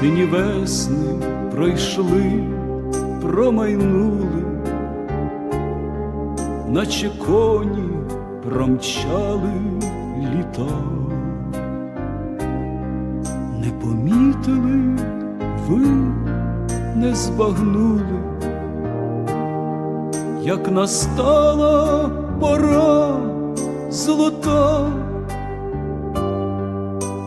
Сині весни пройшли, промайнули, наче коні промчали літа. Не помітили ви, не збагнули, як настала пора золота.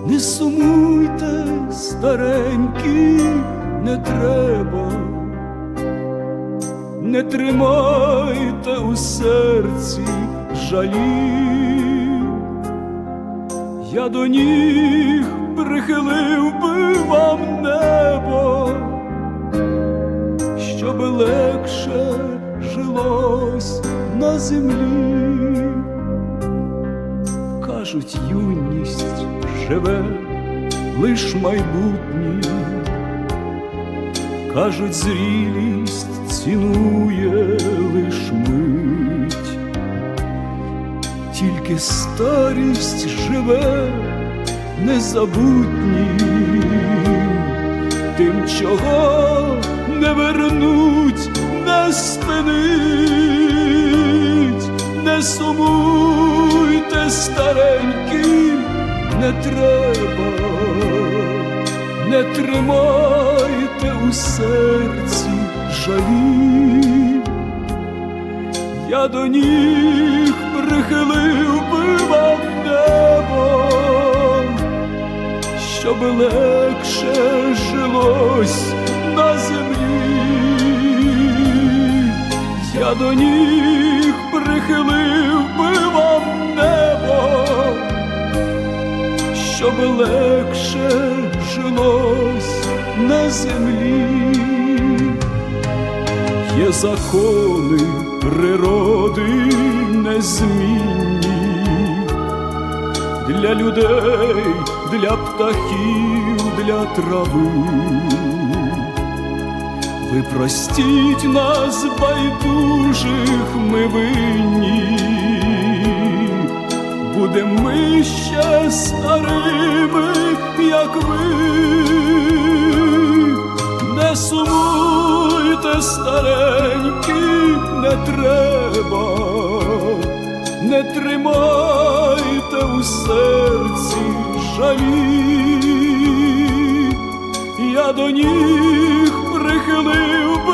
Не сумуйте, старенькі, не треба, не тримайте у серці жалів, я до ніг прихилив би вам небо, щоб легше жилось на землі кажуть, юність живе лиш майбутнє, кажуть, зрілість цінує лиш мить, тільки старість живе незабутнім, тим, чого не вернуть, не спинить, не сумуйте, старенькі, не треба, не тримайте у серці жалі. Я до ніг прихилив би вам небо, щоб легше жилось на землі, я до ніг щоб легше жилось на землі. Є закони природи незмінні для людей, для птахів, для трави. Ви простіть нас, байдужих, ми винні, будем ми ще старими, як ви, не сумуйте, старенькі, не треба, не тримайте у серці жалі. Я до ніг прихилив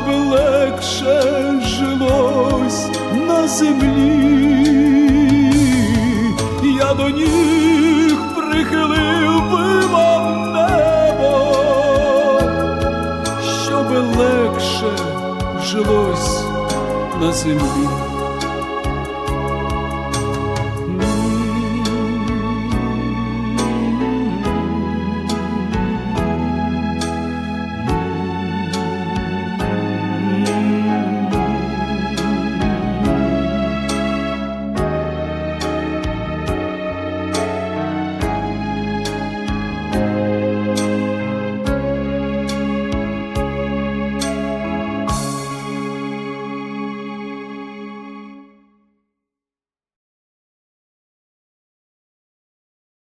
щоб легше жилось на землі, я до ніг прихилив би вам небо, щоб легше жилось на землі.